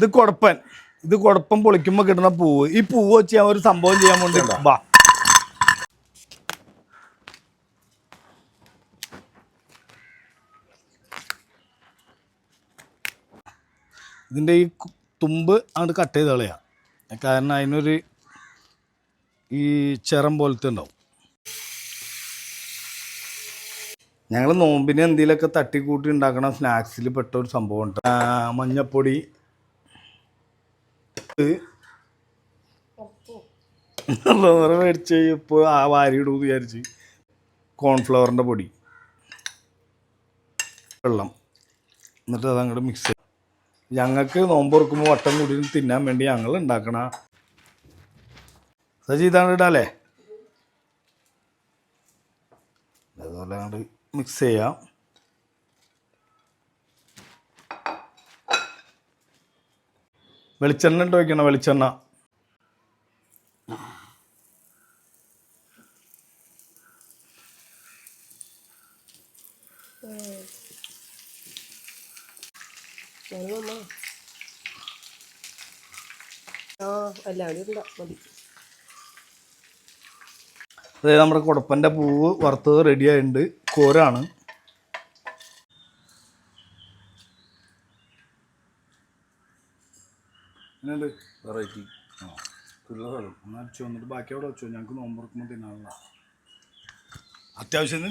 ഇത് കുഴപ്പൻ ഇത് കുഴപ്പം പൊളിക്കുമ്പോൾ കിട്ടുന്ന പൂവ്. ഈ പൂവ് വെച്ച് ഞാൻ ഒരു സംഭവം ചെയ്യാൻ വേണ്ടി വാ ഇതിന്റെ ഈ തുമ്പ് അങ്ങോട്ട് കട്ട് ചെയ്ത് കളയാം. കാരണം അതിനൊരു ഈ ചിറം പോലത്തെ ഉണ്ടാവും. ഞങ്ങൾ നോമ്പിന് എന്തെങ്കിലുമൊക്കെ തട്ടിക്കൂട്ടി ഉണ്ടാക്കണം സ്നാക്സിൽ പെട്ട ഒരു സംഭവം ഉണ്ട്. മഞ്ഞപ്പൊടി വേറെ മേടിച്ച് ഇപ്പോൾ ആ വാരി ഇടൂ വിചാരിച്ച് കോൺഫ്ലവറിന്റെ പൊടി വെള്ളം. എന്നിട്ട് അത് അങ്ങോട്ട് മിക്സ് ചെയ്യും ഞങ്ങൾക്ക് നോമ്പ് തുറക്കുമ്പോൾ വട്ടം കൂടി തിന്നാൻ വേണ്ടി ഞങ്ങൾ ഉണ്ടാക്കണ സജി ഇതാണ് ഇടാല്ലേ? അതുപോലെ അങ്ങോട്ട് മിക്സ് ചെയ്യാം. വെളിച്ചെണ്ണ ഇട്ട് വയ്ക്കണം വെളിച്ചെണ്ണ. അതായത് നമ്മുടെ കുടപ്പന്റെ പൂവ് വറുത്തത് റെഡി ആയിട്ടുണ്ട്. കോരാണ്. വെറൈറ്റി ആ പിള്ളേരും ഒന്ന് അടിച്ചു വന്നിട്ട് ബാക്കി അവിടെ വെച്ചോ. ഞങ്ങൾക്ക് നോമ്പ് തുറക്കുമ്പോൾ തിന്നാനുള്ള അത്യാവശ്യം